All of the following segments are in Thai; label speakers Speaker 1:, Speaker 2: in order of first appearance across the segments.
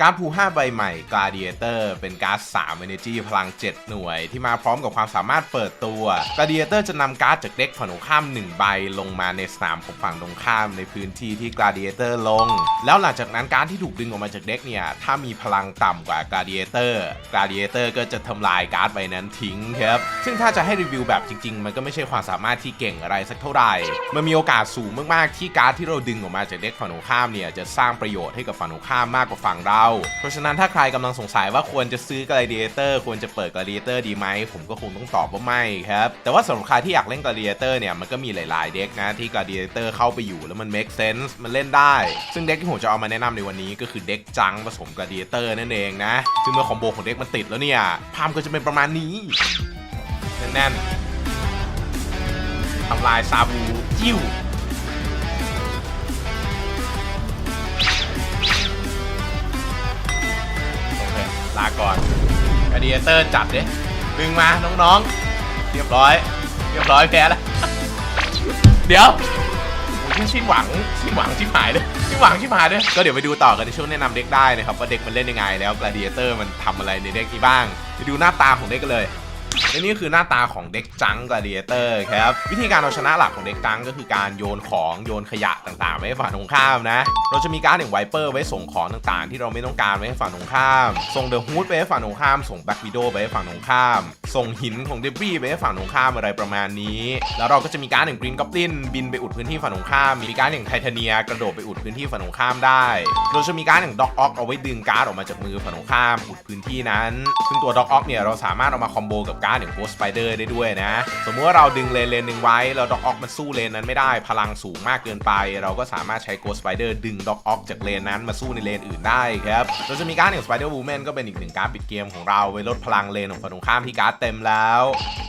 Speaker 1: การ์ดภู5ใบใหม่ Gladiator เป็นการ์ด3 Energy พลัง 7 หน่วย ที่มาพร้อมกับความสามารถเปิดตัว Gladiator จะนำการ์ดจากเด็กฝั่งตรงข้าม 1 ใบลงมาในสนามของฝั่งตรงข้ามในพื้นที่ที่ Gladiator ลง แล้วหลังจากนั้นการ์ดที่ถูกดึงออกมาจากเด็กเนี่ย ถ้ามีพลังต่ำกว่า Gladiator Gladiator ก็จะทำลายการ์ดใบนั้นทิ้งครับ ซึ่งถ้าจะให้รีวิวแบบจริง ๆ มันก็ไม่ใช่ความสามารถที่เก่งอะไรสักเท่าไหร่ มันมีโอกาสสูงมากๆที่การ์ดที่เราดึงออกมาจากเด็กฝั่งตรงข้ามเนี่ยจะสร้างประโยชน์ให้กับฝั่งตรงข้ามมากกว่าฝั่งเราเพราะฉะนั้นถ้าใครกำลังสงสัยว่าควรจะซื้อ Gladiator ควรจะเปิด Gladiator ดีไหมผมก็คงต้องตอบว่าไม่ครับ แต่ว่าสำหรับใครที่อยากเล่น Gladiator เนี่ยมันก็มีหลายๆเด็กนะที่ Gladiator เข้าไปอยู่แล้วมัน make sense มันเล่นได้ ซึ่งเด็กที่ผมจะเอามาแนะนำในวันนี้ก็คือเด็กจังผสม Gladiator นั่นเองนะซึ่งเมื่อคอมโบของเด็กมันติดแล้วเนี่ยภาพก็จะเป็นประมาณนี้แน่นๆทำลายซาบูจิ้ว ลาก่อนกาดีเตอร์จัดเด้ดึงมาน้องๆ เรียบร้อย เรียบร้อยแพ้แล้ว เดี๋ยวชิ้นหวังชิ้นหวังชิ้นหายเลยชิ้นหวังชิ้นหายเลยก็เดี๋ยวไปดูต่อกันในช่วงแนะนำเด็กได้นะครับว่าเด็กมันเล่นยังไงแล้วกลาดิเอเตอร์มันทำอะไรในเด็กนี้บ้าง ไปดูหน้าตาของเด็กกันเลย และนี่คือหน้าตาของเด็กจังก l าดิเอเตอร์ครับ วิธีการเอาชนะหลักของเด็กจังก็คือการโยนของโยนขยะต่างๆไว้ให้ฝั่งตรงข้ามนะ เราจะมีการ์ดอย่างไวเปอร์ไว้ส่งของต่างๆ ที่เราไม่ต้องการไว้ให้ฝั่งตรงข้าม ส่งเดอะฮูดไปให้ฝั่งตรงข้าม ส่งแบ็กวิดโดไปให้ฝั่งตรงข้าม ส่งหินของเดบบี้ไปให้ฝั่งตรงข้ามอะไรประมาณนี้ แล้วเราก็จะมีการ์ดอย่างกรีนก o บลินบินไปอุดพื้นที่ฝั่งตรงข้าม มีการ์ดอย่างไทเทเนียกระโดดไปอุดพื้นที่ฝั่งตรงข้ามได้ เราจะมีการ์ดอย่างด็อกออกเอาไว้ดึงการ์ดออกมาจากมือฝั่งตรงข้ามอุดพื้นที่นั้น ซึ่งตัวด็อกออกเนี่ยเราสามารถเอามาคอมโบกับการ์ดอย่างโกสไปเดอร์ได้ด้วยนะ สมมติว่าเราดึงเลนเลนหนึ่งไว้แล้วด็อกออกมันสู้เลนนั้นไม่ได้พลังสูงมากเกินไป เราก็สามารถใช้โกสไปเดอร์ดึงด็อกออกจากเลนนั้นมาสู้ในเลนอื่นได้ครับเราจะมีการ์ดอย่างสไปเดอร์วูแมนก็เป็นอีกหนึ่งการ์ดปิดเกมของเราไว้ลดพลังเลนของฝั่งตรงข้ามที่การ์ดเต็มแล้ว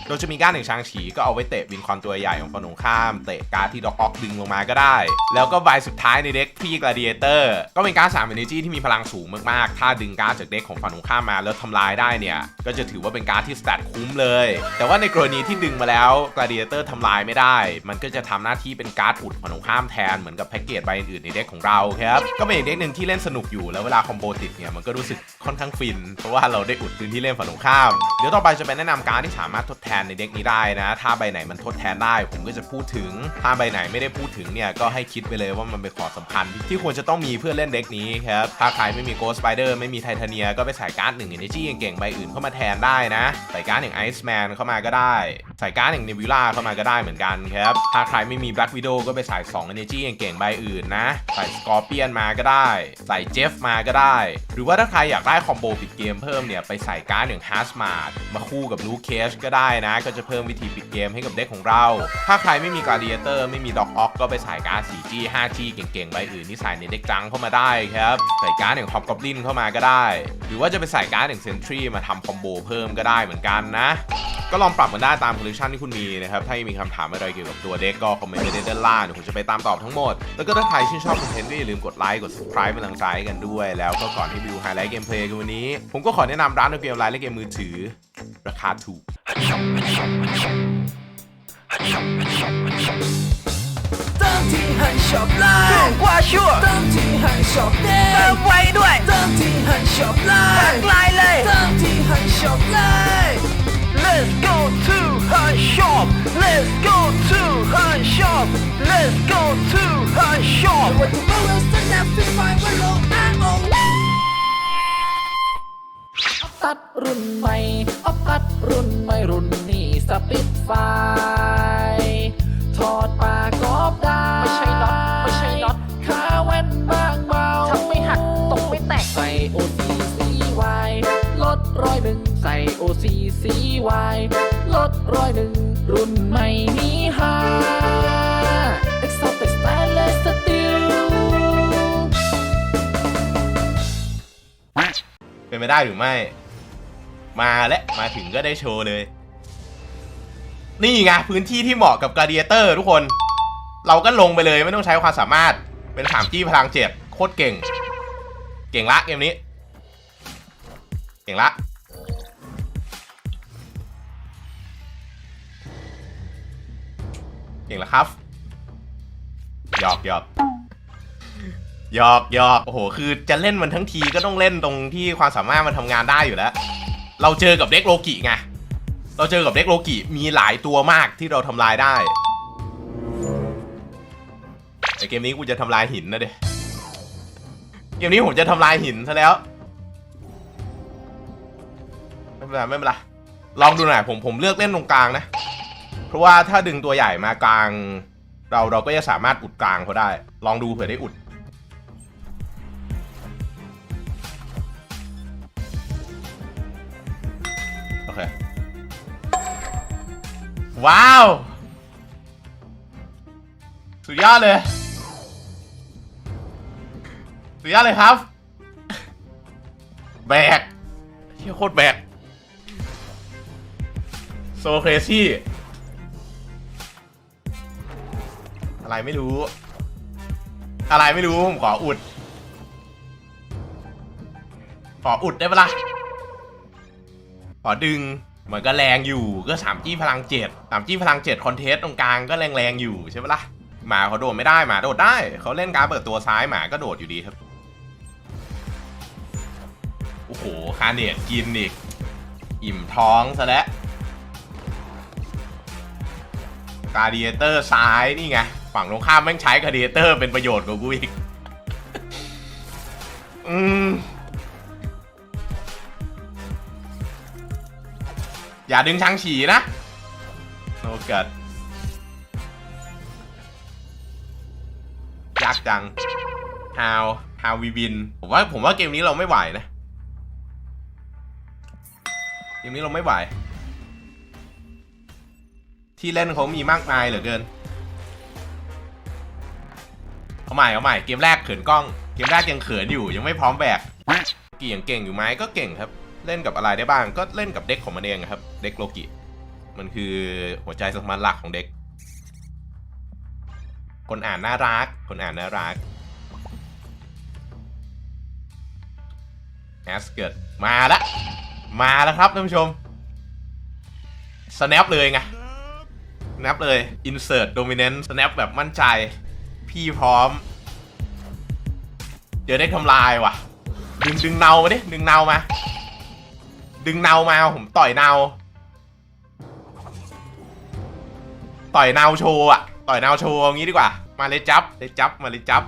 Speaker 1: เราจะมีการ์ดอย่างชางฉีก็เอาไว้เตะวินคอนตัวใหญ่ของฝั่งตรงข้ามเตะการ์ดที่ด็อกออกดึงลงมาก็ได้ แล้วก็ใบสุดท้ายในเด็กพี่ก l าดิเอเตอร์ก็เป็นการ์ด3 Energy ที่มีพลังสูงมากๆ ถ้าดึงการ์ดจากเด็กของฝั่งตรงข้ามมาแล้วทำลายได้เนี่ยก็จะถือว่าเป็นการ์ดที่สแตทคุ้มเลย แต่ว่าในกรณีที่ดึงมาแล้วก l าดิเอเตอร์ทำลายไม่ได้ มันก็จะทำหน้าที่เป็นการ์ดอุดฝั่งตรงข้ามแทนเหมือนกับแพ็กเกจใบอื่นๆในเด็กของเราครับ ก็เป็นอีกเด็กหนึ่งที่เล่นสนุกอยู่แล้วเวลาคอมโบติดเนี่ยมันก็รู้สึกค่อนข้างฟิน เพราะว่าเราได้อุดพื้นที่เล่นฝั่งตรงข้าม เดี๋ยวต่อไปจะเป็นแนะนำการ์ดที่สามารถทดแทนในเด็กนี้ได้นะ ถ้าใบไหนมันทดแทนได้ ผมก็จะพูดถึง ถ้าใบไหนไม่ได้พูดถึงเนี่ยก็ให้คิดไปเลยว่ามันเป็นของสำคัญที่ที่ควรจะต้องมีเพื่อเล่นเด็กนี้ครับ ถ้าใครไม่มีโกสไปเดอร์ไม่มีไทเทเนียก็ไปใส่การ์ดหนึ่ง Energy เก่งๆใบอื่นเข้ามาแทนได้นะ ใส่การ์ดอย่างไอซ์แมนเข้ามาก็ได้ ใส่การ์ดอย่างเนวิล่าเข้ามาก็ได้เหมือนกันครับ ถ้าใครไม่มีแบล็กวิด o w ก็ไปใส่2 Energy เก่งใบอื่นนะ ใส่สกอร์เปียนมาก็ได้ ใส่เจฟมาก็ได้ หรือว่าถ้าใครอยากได้คอมโบปิดเกมเพิ่มเนี่ย ไปใส่การ์ดอย่างฮาร์สมาร์มาคู่กับลูเคชก็ได้นะ ก็จะเพิ่มวิธีปิดเกมให้กับเด็กของเรา ถ้าใครไม่มีก l าดิเอเตอร์ไม่มีด็อกออกก็ไปใส่การ์ด 4G 5G เก่งๆใบอื่นที่ใส่ในเด็กจังเข้ามาได้ครับ ใส่การ์ดอย่างฮอปกอบลินเข้ามาก็ได้ หรือว่าจะไปใส่การ์ดอย่างเซนทรีมาทำคอมโบเพิ่มก็ได้เหมือนกันนะ ก็ลองปรับมันได้ตามคอลเลคชันที่คุณมีนะครับ ถ้ามีคำถามอะไรเกี่ยวกับตัวเด็กก็คอมเมนต์ไว้ด้านล่างเดี๋ยวผมจะไปตามตอบทั้งหมด แล้วก็ถ้าใครชื่นชอบคอนเทนต์ก็อย่าลืมกดไลค์กด subscribe เป็นกำลังใจให้กันด้วย แล้วก็ก่อนที่ไปดูไฮไลท์เกมเพลย์กันวันนี้ ผมก็ขอแนะนำร้านเกมไลน์และเกมมือถือ ราคาถูก
Speaker 2: เติมที่หันช็อปไลน์
Speaker 3: ถูกกว่าชัวร์
Speaker 2: เติมที่หันช็อปเด้
Speaker 3: เติ
Speaker 2: ง
Speaker 3: มไวด้วย
Speaker 2: เติมที่หันช็อปไล
Speaker 3: หลาก
Speaker 2: น์
Speaker 3: หลายเลย
Speaker 2: เติมที่หันช็อปไล
Speaker 3: Let's go to her shop Let's go to her shop
Speaker 2: วันที่ว่าเราสนับสนุนว่าโลกอ้างองตัดรุ่นใหม่ออฟตัดรุ่นใหม่รุ่นนี้สปิดไฟ อยหนึ่งใส่ OCCY ลดร้อยหนึ่งรุ่นใหม่นี้ฮา Exotic Stainless Steel
Speaker 1: เป็นไปได้หรือไม่ มาและมาถึงก็ได้โชว์เลย นี่ไงพื้นที่ที่เหมาะกับก l าดิเอเตอร์ทุกคน เราก็ลงไปเลยไม่ต้องใช้ความสามารถ เป็นสามจี้พลังเจ็ดโคตรเก่ง เก่งละเกมนี้ เก่งละ เก่งละครับหยอกหยอกหยอกหยอกโอ้โห คือจะเล่นมันทั้งทีก็ต้องเล่นตรงที่ความสามารถมันทำงานได้อยู่แล้ว เราเจอกับเด็กโลกิไง เราเจอกับเด็กโลกิมีหลายตัวมากที่เราทำลายได้แต่เกมนี้กูจะทำลายหินนะเด็กเกมนี้ผมจะทำลายหินซะแล้ว ไม่เป็นไรไม่เป็นไรลองดูหน่อยผมผมเลือกเล่นตรงกลางนะ เพราะว่าถ้าดึงตัวใหญ่มากลาง เราเราก็จะสามารถอุดกลางเขาได้ ลองดูเผื่อได้อุดโอเคว้าว สุดยอดเลย สุดยอดเลยครับ แบกเที่ยโคตรแบก โซเครซี่ อะไรไม่รู้ อะไรไม่รู้ ผมขออุด ขออุดได้ปะล่ะ ขอดึง มันก็แรงอยู่ ก็สามจี้พลังเจ็ดสามจี้พลังเจ็ดคอนเทสตรงกลางก็แรงแรงๆอยู่ใช่ปะล่ะ หมาเขาโดดไม่ได้หมาโดดได้ เขาเล่นการเปิดตัวซ้ายหมาก็โดดอยู่ดีครับ โอ้โห คาเนตกินอีก อิ่มท้องซะแล้วกาเดียเตอร์ซ้ายนี่ไง ฝั่งตรงข้ามแม่งใช้กาเดีเตอร์เป็นประโยชน์กว่ากูอีก อืม อย่าดึงช้างฉีนะ โนเกิดยากจัง how how we win ผมว่าผมว่าเกมนี้เราไม่ไหวนะ เกมนี้เราไม่ไหว ที่เล่นเขามีมากมายเหลือเกิน เอาใหม่เอาใหม่เกมแรกเขินกล้อง เกมแรกยังเขินอยู่ยังไม่พร้อมแบกกี่ยังเก่งอยู่ไหมก็เก่งครับ เล่นกับอะไรได้บ้างก็เล่นกับเด็กของมันเองครับ เด็กโลกิ มันคือหัวใจสำคัญหลักของเด็ก คนอ่านน่ารัก คนอ่านน่ารักแอสเกิดมาล้วมาแล้วครับท่านผู้ชม snap เลยไง snap เลย insert dominant snap แบบมั่นใจ พี่พร้อม เดี๋ยวได้ทำลายว่ะ ดึงดึงเนามาดิ ดึงเนามา ดึงเนามา ผมต่อยเนา ต่อยเนาโชว์อะต่อยเนาโชว์อย่างงี้ดีกว่า มาเลยจับ เลยจับ มาเลยจับ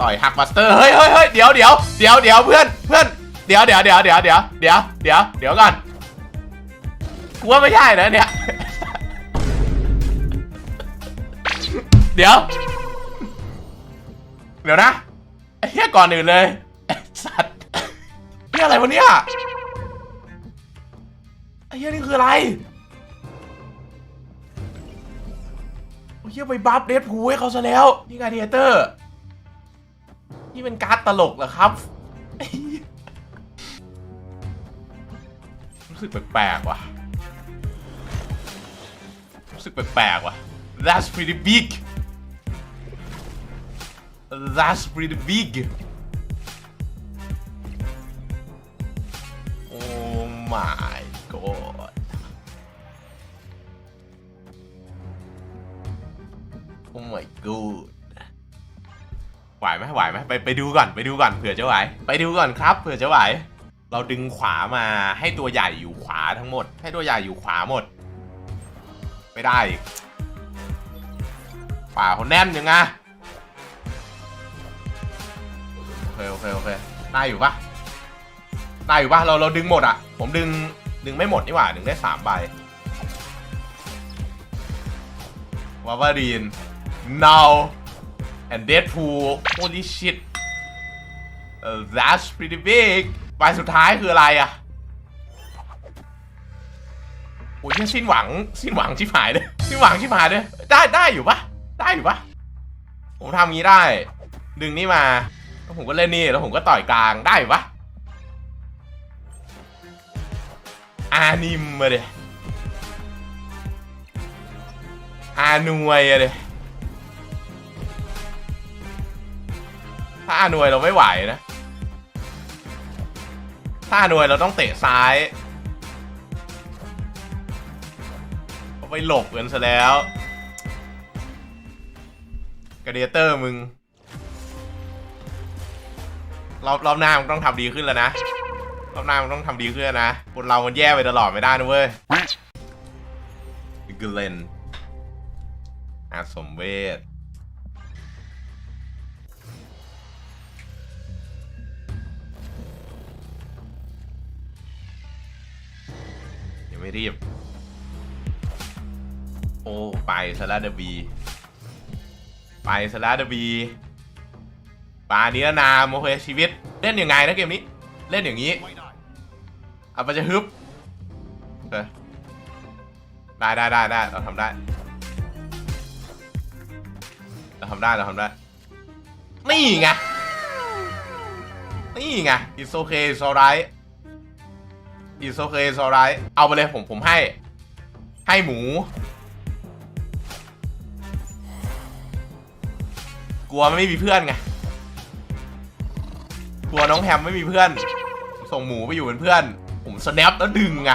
Speaker 1: ต่อยหักบัสเตอร์เฮ้ยเฮ้ยเฮ้ยเดี๋ยวเดี๋ยวเดี๋ยวเดี๋ยวเพื่อนเพื่อนเดี๋ยวเดี๋ยวเดี๋ยวเดี๋ยวเดี๋ยวเดี๋ยวเดี๋ยวเดี๋ยวก่อนกูว่าไม่ใช่นะเนี่ย เดี๋ยว เดี๋ยวนะไอ้เหี้ยก่อนอื่นเลยไอ้สัตว์เหี้ยอะไรวะเนี่ยไอ้เหี้ยนี่คืออะไรโอ้เหี้ยไปบัฟเดดพูให้เขาซะแล้ว นี่กาเดียเตอร์ นี่เป็นการ์ดตลกเหรอครับ รู้สึกแปลกๆว่ะ รู้สึกแปลกๆว่ะ That's pretty big That's pretty big Oh my god Oh my god ไหวไหมไหวไหมไปไปดูก่อนไปดูก่อนเผื่อจะไหว ไปดูก่อนครับเผื่อจะไหว เราดึงขวามาให้ตัวใหญ่อยู่ขวาทั้งหมด ให้ตัวใหญ่อยู่ขวาหมด ไม่ได้อีกขวาเขาแน่นยังไง เคโอเคโอเคได้อยู่ปะได้อยู่ปะเราเราดึงหมดอะผมดึงดึงไม่หมดนี่หว่าดึงได้สามใบวาวารีน now and Deadpool holy shit uh, that's pretty big ใบสุดท้ายคืออะไรอะโอ้ยสิ้นหวังสิ้นหวังชิบหายเลยสิ้นหวังชิบหายเลยได้ได้อยู่ปะได้อยู่ปะผมทำงี้ได้ ดึงนี่มา แล้วผมก็เล่นนี่แล้วผมก็ต่อยกลางได้ปะอานิมมาเลยอานวยอะเลยถ้าอาหนวยเราไม่ไหวนะถ้าอาหนวยเราต้องเตะซ้ายเอาไปหลบกันซะแล้วกระเดียเตอร์มึง รอบรอบหน้ามึงต้องทำดีขึ้นแล้วนะรอบหน้ามึงต้องทำดีขึ้นแล้วนะคนเรามันแย่ไปตลอดไม่ได้นะเว้ยกเลนอาสมเวทยังไม่รีบ โอ้ ไปสลาเดบี ไปสลาเดบี ปานี้นามโอเคชีวิตเล่นยังไงนะเกมนี้ เล่นอย่างนี้เอาไปจะฮึบได้ได้ได้ได้เราทำได้เราทำได้เราทำได้ นี่ไง นี่ไง it's okay it's alright it's okay it's alright เอาไปเลยผมผมให้ ให้หมู กลัวไม่มีเพื่อนไง กลัวน้องแฮมไม่มีเพื่อน ส่งหมูไปอยู่เป็นเพื่อน ผมสแนปแล้วดึงไง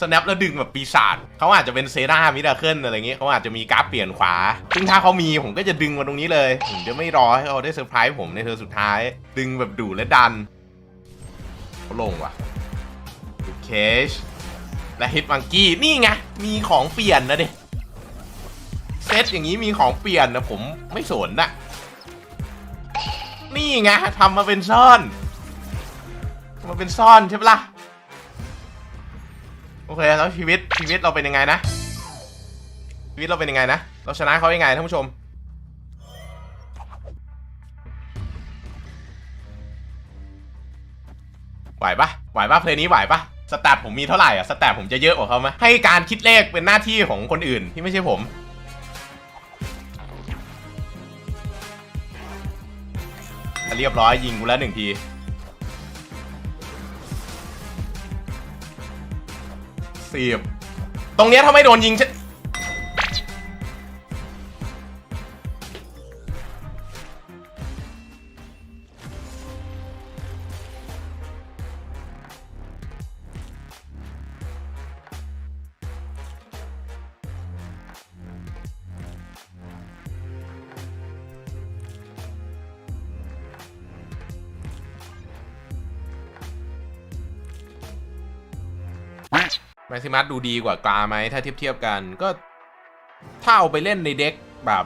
Speaker 1: สแนปแล้วดึงแบบปีศาจเขาอาจจะเป็นเซรามิราเคิลอะไรเงี้ยเขาอาจจะมีกราฟเปลี่ยนขวา ซึ่งถ้าเขามีผมก็จะดึงมาตรงนี้เลย ผมจะไม่รอให้เขาได้เซอร์ไพรส์ผมในเธอสุดท้าย ดึงแบบดูและดันเขาลงว่ะดูเคชและฮิตมังกี้นี่ไง มีของเปลี่ยนนะเด็เซตอย่างนี้มีของเปลี่ยนนะผมไม่สนนะ นี่ไงทำมาเป็นซ่อนทำมาเป็นซ่อนใช่ปะล่ะโอเคแล้วชีวิตชีวิตเราเป็นยังไงนะชีวิตเราเป็นยังไงนะเราชนะเขายังไงท่านผู้ชมไหวปะไหวปะเพลงนี้ไหวปะสแตทผมมีเท่าไหร่อะสแตทผมจะเยอะกว่าเขาไหมให้การคิดเลขเป็นหน้าที่ของคนอื่นที่ไม่ใช่ผม เรียบร้อยยิงกูแล้วหนึ่งทีสีบตรงเนี้ยถ้าไม่โดนยิง แม็กซิมัสดูดีกว่ากาไหมถ้าเทียบเทียบกันก็ ถ้าเอาไปเล่นในเด็กแบบ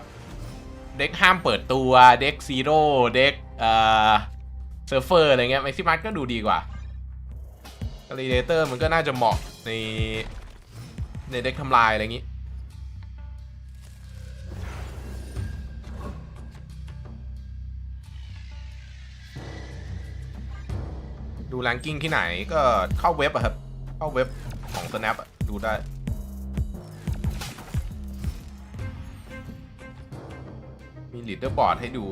Speaker 1: เด็กห้ามเปิดตัวเด็กซีโร่เด็กเอ่อเซิร์ฟเฟอร์อะไรเงี้ยแม็กซิมัสก็ดูดีกว่ากาลิเดเตอร์มันก็น่าจะเหมาะในในเด็กทำลายอะไรอย่างงี้ดูแรงกิ้งที่ไหนก็เข้าเว็บอะครับ เข้าเว็บ ของ Snap อะดูได้ มีลีดเดอร์บอร์ดให้ดู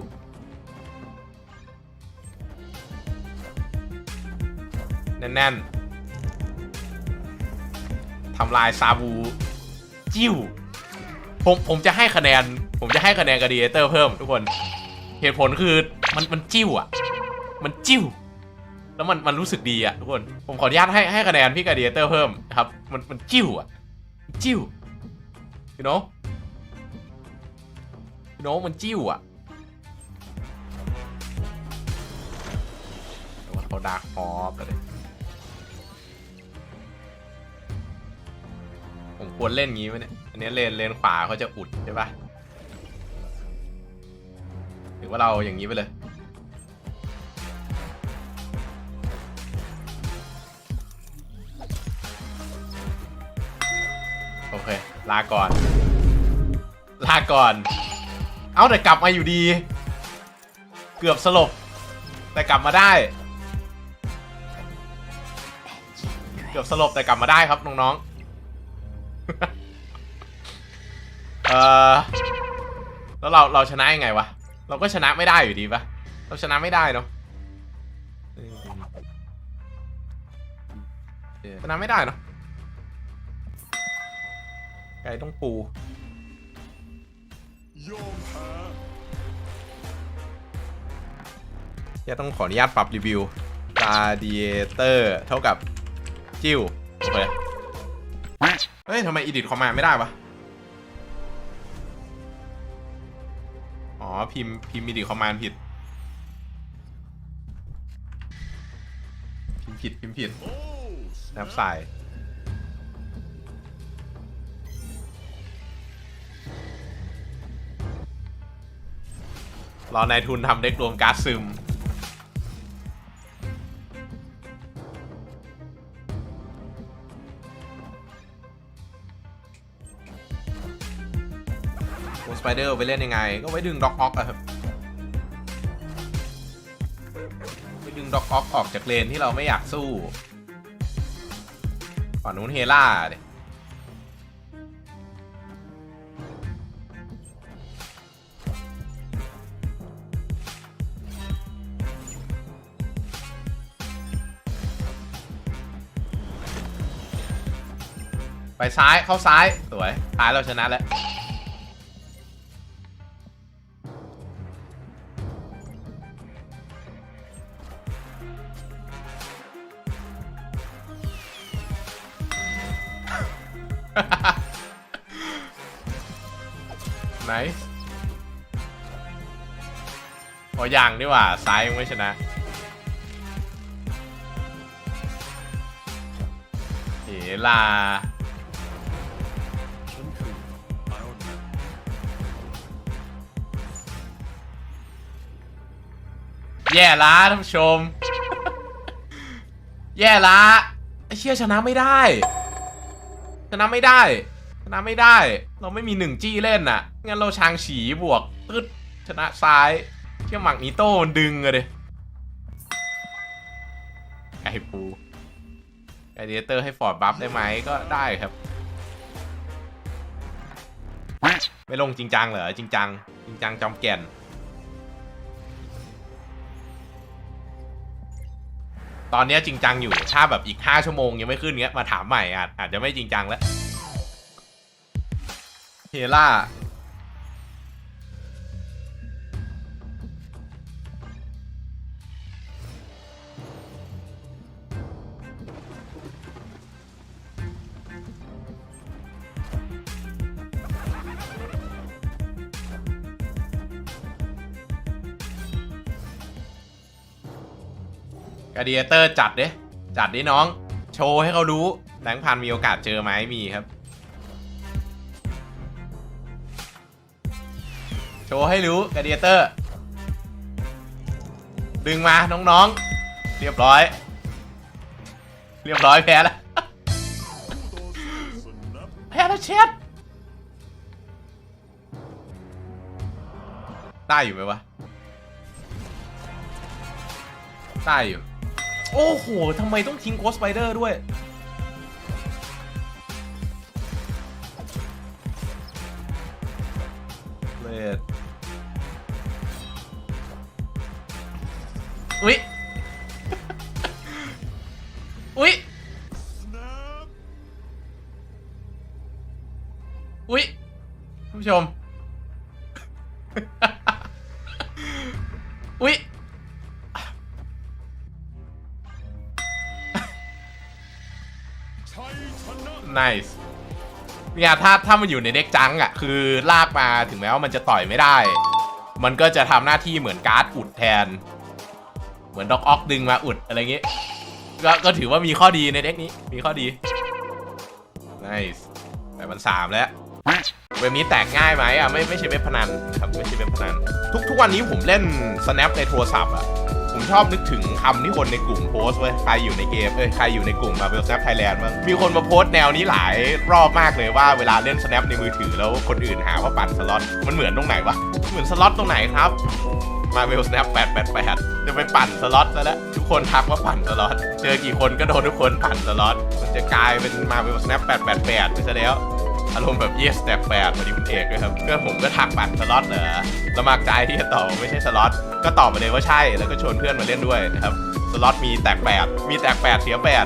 Speaker 1: แน่นๆทำลายซาบู จิ้ว ผมผมจะให้คะแนน ผมจะให้คะแนนก a ดีเตอร์เพิ่มทุกคน เหตุผลคือมันมันจิ้วอะมันจิ้ว แล้วมันมันรู้สึกดีอะทุกคน ผมขออนุญาตให้ให้คะแนนพี่กาเดียเตอร์เพิ่มครับ มันมันจิ้วอะจิ้ว you know you know มันจิ้วอะแต่ว่าเขาดาร์กฮอปเลยผมควรเล่นงี้ไหมเนี่ย อันนี้เลนเลนขวาเขาจะอุดใช่ปะหรือว่าเราอย่างนี้ไปเลย โอเค ลาก่อน ลาก่อน เอาแต่กลับมาอยู่ดี เกือบสลบ แต่กลับมาได้ เกือบสลบแต่กลับมาได้ครับน้องๆ เออแล้วเราเราชนะยังไงวะ เราก็ชนะไม่ได้อยู่ดีปะเราชนะไม่ได้เนาะชนะไม่ได้เนาะ ไก่ต้องปูจะต้องขออนุญาตปรับรีวิว Gladiator เท่ากับจิ้วโอเคเฮ้ยทำไม edit คอมมาไม่ได้วะ อ๋อ พิมพ์พิมพ์มีดีคอมมานผิด พิมพ์ผิด พิมพ์ผิดนับใส่ รอนายทุนทำเด็กรวมการ์ดซึมโกสไปเดอร์ไปเล่นยังไง ก็ไว้ดึงด็อกออกอะครับไปดึงด็อกออกออกจากเลนที่เราไม่อยากสู้ฝั่งนู้นเฮล่าเด ซ้ายเข้าซ้ายสวยท้ายเราชนะแล้วไหนพออย่างดีกว่าซ้ายยังไม่ชนะเฮลา แย่ละท่านผู้ชม แย่ละไอ้เชี่ยชนะไม่ได้ ชนะไม่ได้ ชนะไม่ได้ เราไม่มีหนึ่งจี้เล่นน่ะ งั้นเราชางฉีบวกตึ๊ดชนะซ้ายเที่ยหมักนิโต้ดึงอะเดไอปูไอเดเตอร์ให้ฟอร์ดบัฟได้ไหมก็ได้ครับ ไม่ลงจริงจังเหรอจริงจัง จริงจังจอมแก่น ตอนนี้จริงจังอยู่ ถ้าแบบอีก 5 ชั่วโมงยังไม่ขึ้นเงี้ย มาถามใหม่อาจอาจจะไม่จริงจังแล้วเฮล่า กาเดียเตอร์จัดเด้จัดดิน้อง โชว์ให้เขารู้แบงค์พันมีโอกาสเจอไหมมีครับ โชว์ให้รู้กาเดียเตอร์ ดึงมาน้องๆ เรียบร้อย เรียบร้อยแพ้แล้วแพ้แล้วเช็ดได้อยู่ไหมวะได้อยู่ โอ้โหทำไมต้องทิ้งโกสไปเดอร์ด้วย เลดอุ๊ย อุ๊ย อุ๊ยท่านผู้ชม nice เนี่ยถ้าถ้ามันอยู่ในเด็กจังอะ คือลากมาถึงแม้ว่ามันจะต่อยไม่ได้ มันก็จะทำหน้าที่เหมือนการ์ดอุดแทน เหมือนด็อกออกดึงมาอุดอะไรเงี้ยก็ก็ถือว่ามีข้อดีในเด็กนี้มีข้อดี nice แต่มันสามแล้วเว็บนี้แตกง่ายไหมอะไม่ไม่ใช่เว็บพนันครับไม่ใช่เว็บพนัน ทุกทุกวันนี้ผมเล่น snap ในโทรศัพท์อะ ผมชอบนึกถึงคำที่คนในกลุ่มโพสต์เว้ยใครอยู่ในเกมเอ้ยใครอยู่ในกลุ่มมาเวล snap Thailand บ้างมีคนมาโพสต์แนวนี้หลายรอบมากเลยว่าเวลาเล่น snap ในมือถือแล้วคนอื่นหาว่าปั่นสล็อตมันเหมือนตรงไหนวะเหมือนสล็อตตรงไหนครับมาเวล snap 888จะไปปั่นสล็อตซะแล้วทุกคนทักว่าปั่นสล็อต เจอกี่คนก็โดนทุกคนปั่นสล็อต มันจะกลายเป็นมาเวล snap 888ไปซะแล้ว อารมณ์แบบ yes แตกแปดมาดิคุณเอกด้วยครับเพื่อนผมก็ทักปั่นสล็อตเหรอสมัครใจที่จะตอบว่าไม่ใช่สล็อตก็ตอบมาเลยว่าใช่แล้วก็ชวนเพื่อนมาเล่นด้วยนะครับสล็อตมีแตกแปดมีแตกแปดเสียแปด